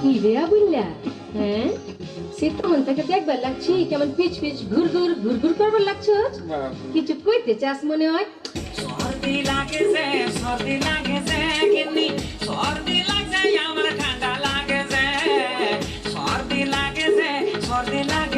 কি রে আবুল্লা? হ্যাঁ? সে তখন থেকে দেখবার লাগছি কেমন পিচ পিচ ঘুর ঘুর ঘুর ঘুর করবার লাগছো কিছু কইতে চাস মনে হয়? সর্দি লাগেছে সর্দি লাগেছে কিনি সর্দি লাগে আমার ঠান্ডা লাগেছে। সর্দি লাগেছে সর্দি লাগেছে।